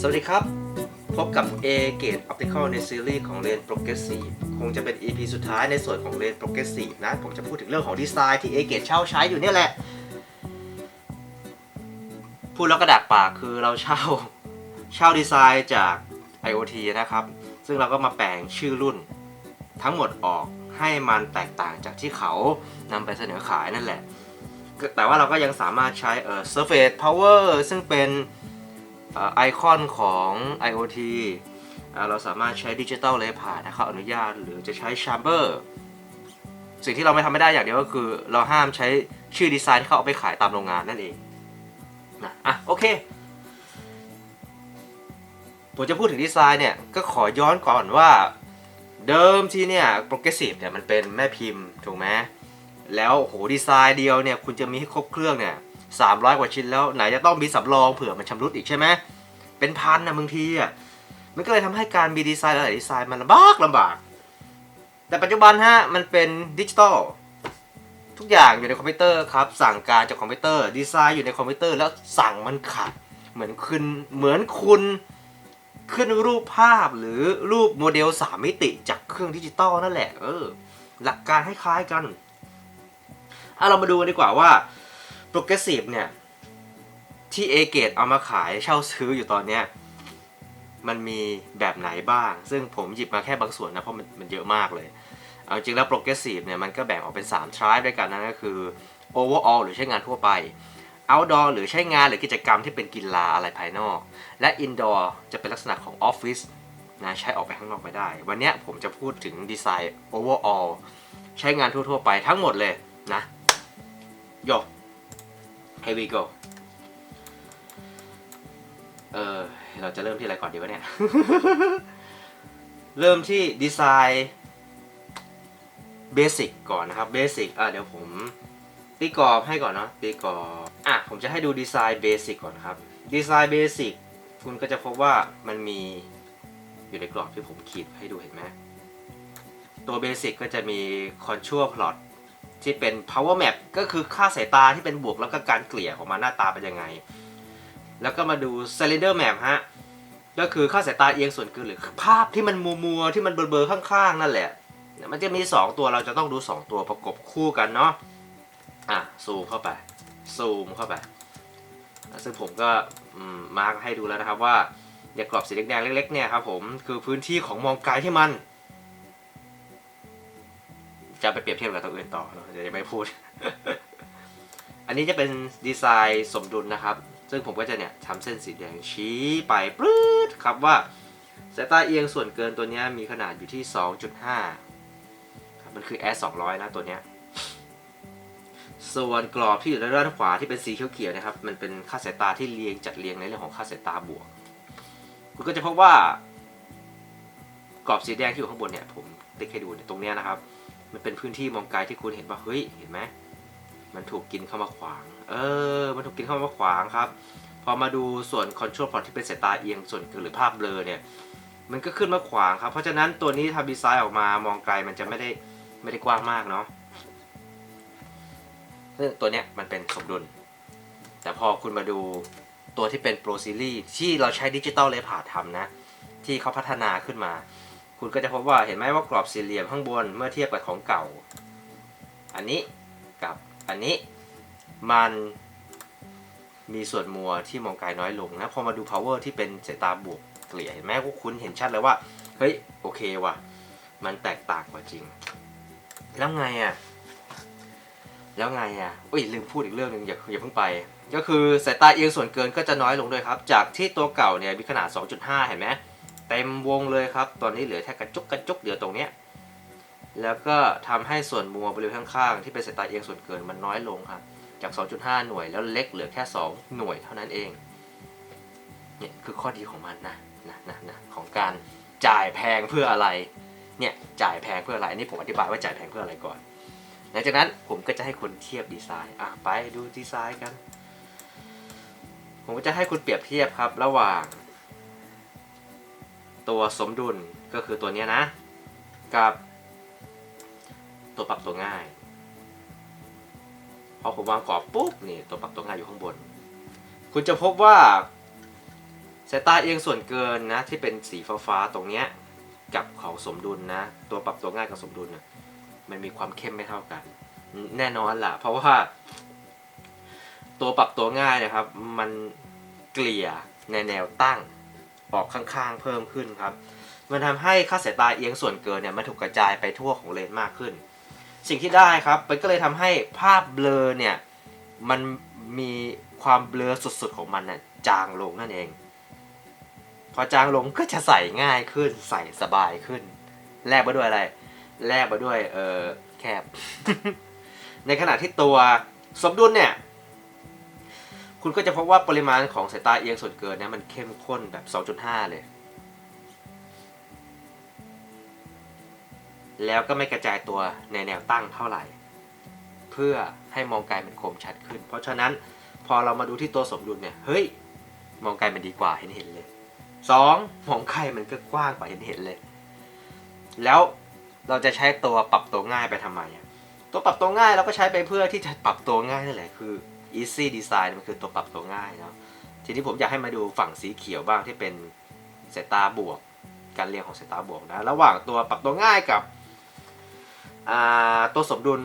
สวัสดีครับ พบกับ A Gate Optical ในซีรีส์ของ Lane Progressive คงจะเป็น EP สุดท้ายในส่วนของ Lane Progressive นะ ผมจะพูดถึงเรื่องของดีไซน์ที่ A Gate เช่าใช้อยู่เนี่ยแหละ พูดแล้วก็ดักปากคือเราเช่าเช่าดีไซน์จาก IoT นะครับ ซึ่งเราก็มาแปลงชื่อรุ่น ทั้งหมดออกให้มันแตกต่างจากที่เขานำไปเสนอขายนั่นแหละ แต่ว่าเราก็ยังสามารถใช้เอ่อ Surface Power ซึ่งเป็น ไอคอนของ IoT เราสามารถใช้ดิจิ t a ลเลผ่านนะเขาอนุญาตหรือจะใช้ Chamber สิ่งที่เราไม่ทำไม่ได้อย่างเดียวก็คือ เราห้ามใช้ชื่อดีไซน์ที่เขาเอาไปขายตามโรงงานนั่นเองนะอะโอเคผมจะพูดถึงดีไซน์เนี่ยก็ขอย้อนก่อนว่าเดิมที่เนี่ย Progressive เนี่ยมันเป็นแม่พิมพ์ถูกไหมแล้วโหดีไซน์เดียวเนี่ยคุณจะมีให้ครบเครื่องเนี่ย สามร้อยกว่าชิ้นแล้วไหนจะต้องมีสำรองเผื่อมันชำรุดอีกใช่ไหมเป็นพันนะบางทีอะมันก็เลยทำให้การมีดีไซน์หลายดีไซน์มันลำบากลำบาก แต่ปัจจุบันฮะมันเป็นดิจิตอลทุกอย่างอยู่ในคอมพิวเตอร์ครับ สั่งการจากคอมพิวเตอร์ดีไซน์อยู่ในคอมพิวเตอร์แล้วสั่งมันขัดเหมือนคุณเหมือนคุณขึ้นรูปภาพหรือรูปโมเดล 3 มิติจากเครื่องดิจิตอลนั่นแหละเออหลักการคล้ายๆกันเอะเรามาดูกันดีกว่าว่า Progressive เนี่ยที่ A g a t e เอามาขายเช่าซื้ออยู่ตอนเนี้ยมันมีแบบไหนบ้าง ซึ่งผมหยิบมาแค่บางส่วนนะ เพราะมันมันเยอะมากเลย เอาจริงแล้ว Progressive เนี่ยมันก็แบ่งออกเป็น3 tribe ด้วยกันนั่นก็คือ Overall หรือใช้งานทั่วไป Outdoor หรือใช้งานหรือกิจกรรมที่เป็นกีฬาอะไรภายนอก และ Indoor จะเป็นลักษณะของ Office นะใช้ออกไปข้างนอกไม่ได้ วันนี้ผมจะพูดถึงดีไซน์ Overall ใช้งานทั่วๆไปทั้งหมดเลยนะโย here we go เออเราจะเริ่มที่อะไรก่อนดีวะเนี่ย เริ่มที่ดีไซน์เบสิกก่อนนะครับเบสิกอะเดี๋ยวผมตีกรอบให้ก่อนเนาะตีกรอบอะผมจะให้ดูดีไซน์เบสิกก่อนครับดีไซน์เบสิกคุณก็จะพบว่ามันมีอยู่ในกรอบที่ผมขีดให้ดูเห็นไหมตัวเบสิกก็จะมี control plot ที่เป็น power map ก็คือค่าสายตาที่เป็นบวกแล้วก็การเกลี่ยของมันหน้าตาเป็นยังไง แล้วก็มาดู cylinder map ฮะก็คือค่าสายตาเอียงส่วนเกินหรือภาพที่มันมัวมัวๆที่มันเบลอๆข้างๆ นั่นแหละ มันจะมี 2 ตัวเราจะต้องดู 2 ตัวประกบคู่กันเนาะอะซูมเข้าไปซูมเข้าไป ซึ่งผมก็มาร์กให้ดูแล้วนะครับว่าเนี่ยกรอบสีแดงๆเล็กๆเนี่ยครับผมคือพื้นที่ของมองไกลที่มัน จะไปเปรียบเทียบกับตัวอื่นต่อเนอะเดี๋ยวจะไม่พูด อันนี้จะเป็นดีไซน์สมดุลนะครับ ซึ่งผมก็จะเนี่ยทำเส้นสีแดงชี้ไปปลื้ดครับว่าสายตาเอียงส่วนเกินตัวนี้มีขนาดอยู่ที่ 2.5ครับมันคือ S 200 นะตัวเนี้ยส่วนกรอบที่อยู่ด้านขวาที่เป็นสีเขียวๆนะครับ มันเป็นค่าสายตาที่เรียงจัดเรียงในเรื่องของค่าสายตาบวก คุณก็จะพบว่ากรอบสีแดงที่อยู่ข้างบนเนี่ย ผมติ๊กให้ดูเนี่ยตรงนี้นะครับ มันเป็นพื้นที่มองไกลที่คุณเห็นว่าเฮ้ยเห็นไหมมันถูกกินเข้ามาขวาง เออ มันถูกกินเข้ามาขวางครับ พอมาดูส่วน control plot ที่เป็นสายตาเอียงส่วนเกินหรือภาพเบลอเนี่ย มันก็ขึ้นมาขวางครับ เพราะฉะนั้นตัวนี้ทำดีไซน์ออกมามองไกลมันจะไม่ได้ไม่ได้กว้างมากเนาะซึ่งตัวเนี้ยมันเป็นสมดุล แต่พอคุณมาดูตัวที่เป็น Pro Series ที่เราใช้ดิจิตอลเลพาทำนะ ที่เขาพัฒนาขึ้นมา คุณก็จะพบว่าเห็นไหมว่ากรอบสี่เหลี่ยมข้างบนเมื่อเทียบกับของเก่า อันนี้กับอันนี้มันมีส่วนมัวที่มองไกลน้อยลงนะพอมาดู power ที่เป็นสายตาบวกเกลี่ยเห็นไหมว่าคุณเห็นชัดเลยว่าเฮ้ยโอเคว่ะมันแตกต่างกว่าจริง แล้วไงอะแล้วไงอะอุ้ยลืมพูดอีกเรื่องหนึ่งอย่าอย่าเพิ่งไป ก็คือสายตาเอียงส่วนเกินก็จะน้อยลงด้วยครับ จากที่ตัวเก่าเนี่ยมีขนาด 2.5 เห็นไหม เต็มวงเลยครับ ตอนนี้เหลือแค่กระจุกกระจุกเดียวตรงเนี้ยแล้วก็ทำให้ส่วนมัวบริเวณข้างๆ ที่เป็นสายตาเอียงส่วนเกินมันน้อยลงครับ จาก 2.5 หน่วยแล้วเล็กเหลือแค่ 2 หน่วยเท่านั้นเอง เนี่ยคือข้อดีของมันนะนะนะนะของการจ่ายแพงเพื่ออะไร เนี่ยจ่ายแพงเพื่ออะไร อันนี้ผมอธิบายว่าจ่ายแพงเพื่ออะไรก่อน หลังจากนั้นผมก็จะให้คุณเทียบดีไซน์ อะไปดูดีไซน์กัน ผมก็จะให้คุณเปรียบเทียบครับ ระหว่าง ตัวสมดุลก็คือตัวนี้นะ กับ ตัวปรับตัวง่ายพอผมวางกรอบปุ๊บนี่ตัวปรับตัวง่ายอยู่ข้างบน คุณจะพบว่าสายตาเอียงส่วนเกินนะที่เป็นสีฟ้าๆตรงเนี้ยกับของสมดุลนะ ตัวปรับตัวง่ายกับสมดุลนะมันมีความเข้มไม่เท่ากัน แน่นอนล่ะ เพราะว่า ตัวปรับตัวง่ายนะครับ มันเกลี่ยในแนวตั้ง ออกข้างๆเพิ่มขึ้นครับ มันทำให้ค่าสายตาเอียงส่วนเกินเนี่ยมันถูกกระจายไปทั่วของเลนส์มากขึ้น สิ่งที่ได้ครับมันก็เลยทำให้ภาพเบลอเนี่ยมันมีความเบลอสุดๆของมันน่ะจางลงนั่นเอง พอจางลงก็จะใส่ง่ายขึ้นใส่สบายขึ้น แลกมาด้วยอะไร แลกมาด้วยเออแคบ ในขณะที่ตัวสมดุลเนี่ย คุณก็จะพบว่าปริมาณของสายตาเอียงส่วนเกินเนี่ยมันเข้มข้นแบบ 2.5 เลย แล้วก็ไม่กระจายตัวในแนวตั้งเท่าไหร่ เพื่อให้มองไกลมันคมชัดขึ้น เพราะฉะนั้นพอเรามาดูที่ตัวสมดุลเนี่ยเฮ้ย มองไกลมันดีกว่าเห็นเห็นเลยสองมองไกลมันก็กว้างกว่าเห็นเห็นเลย แล้วเราจะใช้ตัวปรับตัวง่ายไปทำไมตัวปรับตัวง่ายเราก็ใช้ไปเพื่อที่จะปรับตัวง่ายนั่นแหละคือ easy design มันคือตัวปรับตัวง่ายเนาะทีนี้ผมอยากให้มาดูฝั่งสีเขียวบ้างที่เป็นสายตาบวก การเรียงของสายตาบวกนะระหว่างตัวปรับตัวง่ายกับตัวสมดุล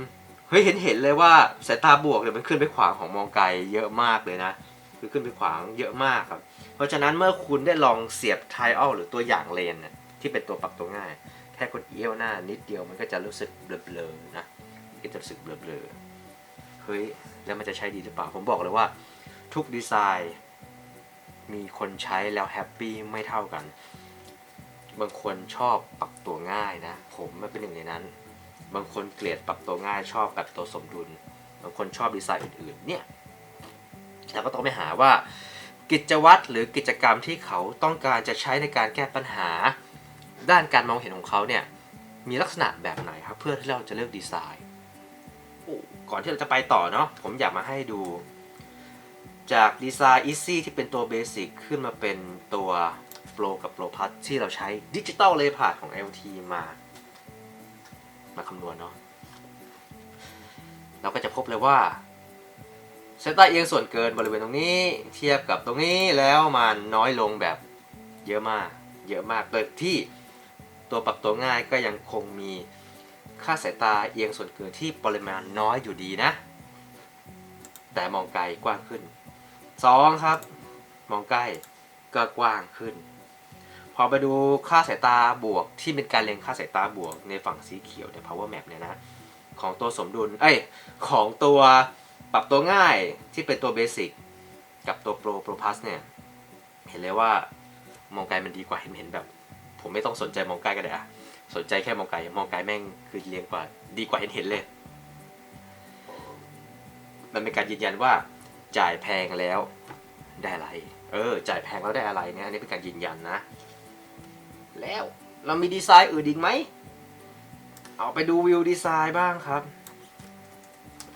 เฮ้ยเห็นเห็นเลยว่าสายตาบวกเนี่ยมันขึ้นไปขวางของมองไกลเยอะมากเลยนะคือขึ้นไปขวางเยอะมากครับ เพราะฉะนั้นเมื่อคุณได้ลองเสียบไทอัลหรือตัวอย่างเลนเนี่ยที่เป็นตัวปรับตัวง่าย แค่กดเอี้ยวหน้านิดเดียวมันก็จะรู้สึกเบลอๆนะก็จะรู้สึกเบลอๆ เฮ้ยแล้วมันจะใช้ดีหรือเปล่า ผมบอกเลยว่าทุกดีไซน์มีคนใช้แล้วแฮปปี้ไม่เท่ากัน บางคนชอบปรับตัวง่ายนะ ผมไม่เป็นหนึ่งในนั้น บางคนเกลียดปรับตัวง่ายชอบแบบตัวสมดุล บางคนชอบดีไซน์อื่นๆ เนี่ยเราก็ต้องไปหาว่ากิจวัตรหรือกิจกรรมที่เขาต้องการจะใช้ในการแก้ปัญหา ด้านการมองเห็นของเขาเนี่ยมีลักษณะแบบไหนครับเพื่อที่เราจะเลือกดีไซน์ ก่อนที่เราจะไปต่อเนาะผมอยากมาให้ดู จากดีไซน์ Easy ที่เป็นตัวเบสิกขึ้นมาเป็นตัว Pro กับ Pro Plus ที่เราใช้ดิจิตอลเลยผ่านของ LT มา มาคำนวณเนาะเราก็จะพบเลยว่าเซนต้าเอียงส่วนเกินบริเวณตรงนี้เทียบกับตรงนี้แล้วมันน้อยลงแบบเยอะมาก เยอะมากเลยที่ตัวปรับตัวง่ายก็ยังคงมี ค่าสายตาเอียงส่วนเกินที่ปริมาณน้อยอยู่ดีนะ แต่มองไกลกว้างขึ้นสองครับ มองใกล้ก็กว้างขึ้น พอไปดูค่าสายตาบวกที่เป็นการเรียงค่าสายตาบวกในฝั่งสีเขียวใน power map เนี่ยนะของตัวสมดุลเอ้ยของตัวปรับตัวง่ายที่เป็นตัวเบสิกกับตัว pro pro plus เนี่ยเห็นเลยว่ามองไกลมันดีกว่าเห็นเห็นแบบ ผมไม่ต้องสนใจมองไกลก็ได้อะ สนใจแค่มองไกลมองไกลแม่งคือเรียงกว่า ดีกว่าเห็นเห็นเลย มันเป็นการยืนยันว่าจ่ายแพงแล้วได้อะไร เออ จ่ายแพงแล้วได้อะไรเนี่ยอันนี้เป็นการยืนยันนะ แล้วเรามีดีไซน์อื่นอีกไหม เอาไปดูวิวดีไซน์บ้างครับ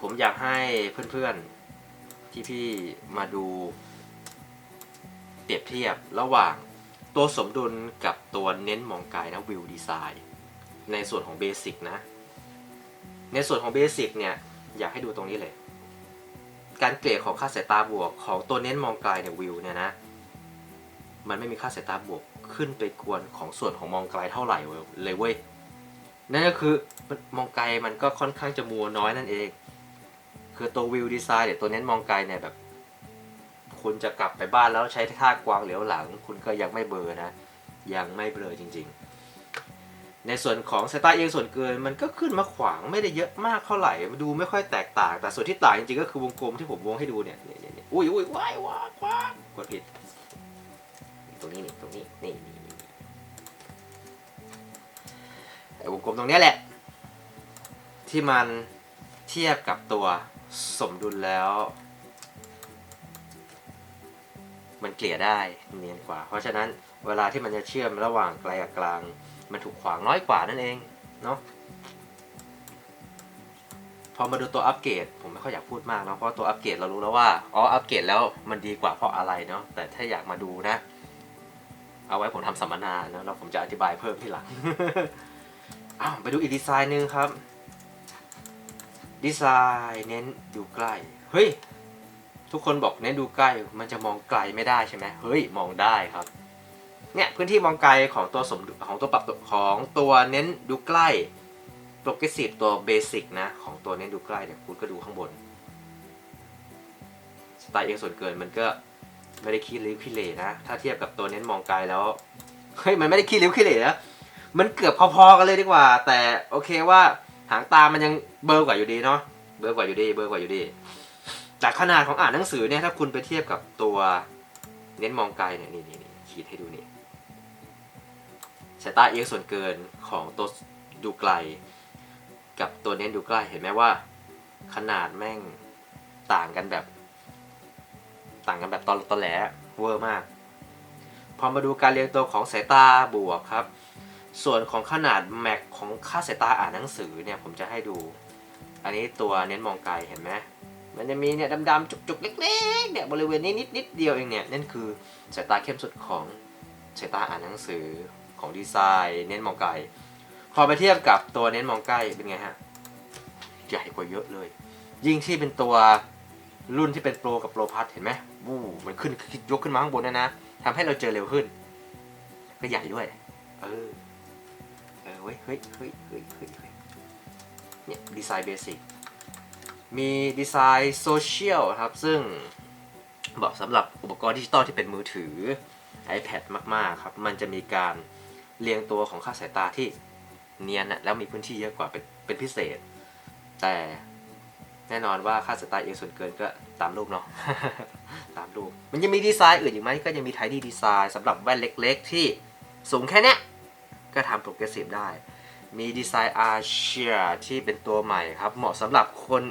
ผมอยากให้เพื่อนๆ ที่พี่มาดูเปรียบเทียบระหว่างตัวสมดุลกับตัวเน้นมองไกลนะวิวดีไซน์ ในส่วนของเบสิกนะ ในส่วนของเบสิกเนี่ย อยากให้ดูตรงนี้เลย การเกลี่ยของค่าสายตาบวกของตัวเน้นมองไกลเนี่ยวิวเนี่ยนะ มันไม่มีค่าสายตาบวกขึ้นไปกวนของส่วนของมองไกลเท่าไหร่เลยเว้ย นั่นก็คือมองไกลมันก็ค่อนข้างจะมัวน้อยนั่นเอง คือตัววิวดีไซน์เดี๋ยตัวเน้นมองไกลเนี่ยแบบ คุณจะกลับไปบ้านแล้วใช้ท่ากวางเหลียวหลัง คุณก็ยังไม่เบลอนะ ยังไม่เบลอจริงๆ ในส่วนของสายตาเอียงส่วนเกินมันก็ขึ้นมาขวางไม่ได้เยอะมากเท่าไหร่มันดูไม่ค่อยแตกต่าง แต่ส่วนที่ต่างจริงๆก็คือวงกลมที่ผมวงให้ดูเนี่ยเนี่ยเนี่ยอุ้ยอุ้ยว้ายว้าว้ากดผิด ตรงนี้นี่ตรงนี้นี่นี่นี่ไอ้วงกลมตรงนี้แหละ ที่มันเทียบกับตัวสมดุลแล้ว มันเกลี่ยได้เนียนกว่า เพราะฉะนั้นเวลาที่มันจะเชื่อมระหว่างไกลกับกลาง มันถูกขวางน้อยกว่านั่นเองเนาะพอมาดูตัวอัปเกรดผมไม่ค่อยอยากพูดมากเนาะเพราะตัวอัปเกรดเรารู้แล้วว่าอ๋ออัปเกรดแล้วมันดีกว่าเพราะอะไรเนาะแต่ถ้าอยากมาดูนะ เอาไว้ผมทำสัมมนาเนาะแล้วผมจะอธิบายเพิ่มทีหลังอ้าวไปดูอีกดีไซน์หนึ่งครับ ดีไซน์เน้นอยู่ใกล้ เฮ้ย ทุกคนบอกเน้นดูใกล้ มันจะมองไกลไม่ได้ใช่ไหมเฮ้ย มองได้ครับ เนี่ยพื้นที่มองไกลของตัวสมดุของตัวปรับของตัวเน้นดูใกล้โปรเกรสซีฟตัวเบสิกนะของตัวเน้นดูใกล้เนี่ยคุณก็ดูข้างบนสไตล์เองส่วนเกินมันก็ไม่ได้ขี้ริ้วขี้เหร่นะ ถ้าเทียบกับตัวเน้นมองไกลแล้วเฮ้ยมันไม่ได้ขี้ริ้วขี้เหร่นะมันเกือบพอๆกันเลยดีกว่า แต่โอเคว่าหางตามันยังเบลอกว่าอยู่ดีเนาะเบลอกว่าอยู่ดีเบลอกว่าอยู่ดีแต่ขนาดของอ่านหนังสือเนี่ยถ้าคุณไปเทียบกับตัวเน้นมองไกลเนี่ยนี่นี่นี่ขีดให้ดูนี่ สายตาเอียงส่วนเกินของตัวดูไกล กับตัวเน้นดูใกล้เห็นไหมว่า ขนาดแม่งต่างกันแบบ ต่างกันแบบตอนตอนแหลเวอร์มาก พอมาดูการเรียงตัวของสายตาบวกครับ ส่วนของขนาดแม็กของค่าสายตาอ่านหนังสือเนี่ยผมจะให้ดู อันนี้ตัวเน้นมองไกลเห็นไหมมันจะมีเนี่ยดำๆจุกๆ เล็กๆเนี่ยบริเวณนี้นิดนิดเดียวเองเนี่ยนั่นคือสายตาเข้มสุดของสายตาอ่านหนังสือ ของดีไซน์เน้นมองไกล พอไปเทียบกับตัวเน้นมองใกล้เป็นไงฮะ ใหญ่กว่าเยอะเลย ยิ่งที่เป็นตัวรุ่นที่เป็นโปรกับโปรพัทเห็นไหมวู้มันขึ้นยกขึ้นมาข้างบนนะนะทำให้เราเจอเร็วขึ้น ก็ใหญ่ด้วย เออ เออเฮ้ยเฮ้ยเฮ้ยเฮ้ยเฮ้ยเนี่ยดีไซน์เบสิกมีดีไซน์โซเชียลครับ ซึ่งเหมาะสำหรับอุปกรณ์ดิจิตอลที่เป็นมือถือ iPad มาก ๆ ครับ มันจะมีการ เรียงตัวของค่าสายตาที่เนียนอะแล้วมีพื้นที่เยอะกว่าเป็นเป็นพิเศษ แต่แน่นอนว่าค่าสายตาเองส่วนเกินก็ตามรูปเนาะตามรูป มันยังมีดีไซน์อื่นอีกไหมก็ยังมีไทดี้ดีไซน์สำหรับแว่นเล็ก ๆ ที่สูงแค่นี้ก็ทำโปรเกรสซีฟได้ มีดีไซน์อาเชียที่เป็นตัวใหม่ครับ เหมาะสำหรับคน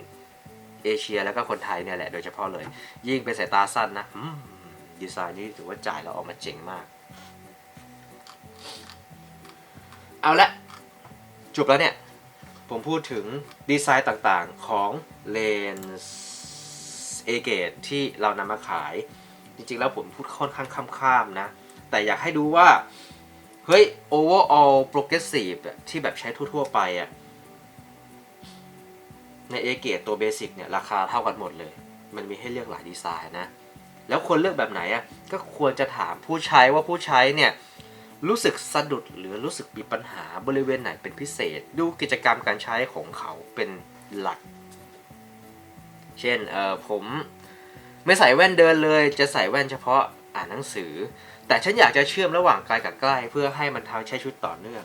เอเชียแล้วก็คนไทยเนี่ยแหละโดยเฉพาะเลย ยิ่งเป็นสายตาสั้นนะดีไซน์นี้ถือว่าจ่ายแล้วออกมาเจ๋งมาก เอาละจบแล้วเนี่ย ผมพูดถึงดีไซน์ต่างๆของเลนส์เอเกตที่เรานำมาขาย จริงๆแล้วผมพูดค่อนข้างข้ามๆนะ แต่อยากให้ดูว่า เฮ้ย overall progressive ที่แบบใช้ทั่วๆไปอะในเอเกตตัวเบสิกเนี่ย ราคาเท่ากันหมดเลย มันมีให้เลือกหลายดีไซน์นะ แล้วควรเลือกแบบไหนอะก็ควรจะถามผู้ใช้ว่าผู้ใช้เนี่ย รู้สึกสะดุดหรือรู้สึกมีปัญหาบริเวณไหนเป็นพิเศษ ดูกิจกรรมการใช้ของเขาเป็นหลัก เช่นเออผมไม่ใส่แว่นเดินเลย จะใส่แว่นเฉพาะอ่านหนังสือ แต่ฉันอยากจะเชื่อมระหว่างไกลกับใกล้ เพื่อให้มันทำใช้ชุดต่อเนื่อง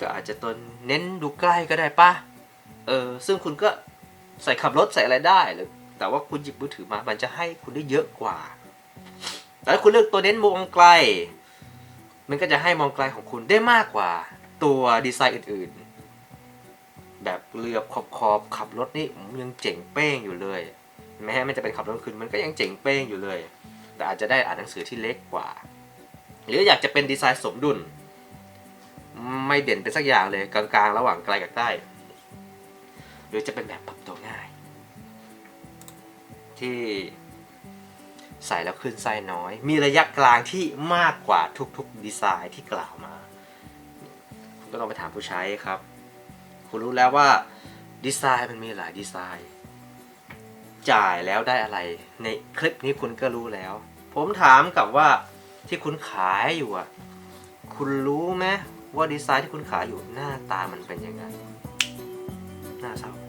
ก็อาจจะตนเน้นดูใกล้ก็ได้ปะเออซึ่งคุณก็ใส่ขับรถใส่อะไรได้หรือแต่ว่าคุณหยิบมือถือมามันจะให้คุณได้เยอะกว่า แต่ถ้าคุณเลือกตัวเน้นมองไกล มันก็จะให้มองไกลของคุณได้มากกว่าตัวดีไซน์อื่นๆ แบบเรือขอบขอบๆขับรถนี่ยังเจ๋งเป้งอยู่เลย แม้มันจะเป็นขับรถคืนมันก็ยังเจ๋งเป้งอยู่เลย แต่อาจจะได้อ่านหนังสือที่เล็กกว่า หรืออยากจะเป็นดีไซน์สมดุล ไม่เด่นเป็นสักอย่างเลยกลางๆ ระหว่างไกลกับใกล้ หรือจะเป็นแบบปรับตัวง่าย ที่ ใส่แล้วขึ้นไส้น้อย มีระยะกลางที่มากกว่าทุกๆดีไซน์ที่กล่าวมา คุณก็ต้องไปถามผู้ใช้ครับ คุณรู้แล้วว่าดีไซน์มันมีหลายดีไซน์ จ่ายแล้วได้อะไร ในคลิปนี้คุณก็รู้แล้ว ผมถามกลับว่าที่คุณขายอยู่อะ คุณรู้ไหมว่าดีไซน์ที่คุณขายอยู่หน้าตามันเป็นยังไง หน้าเศร้า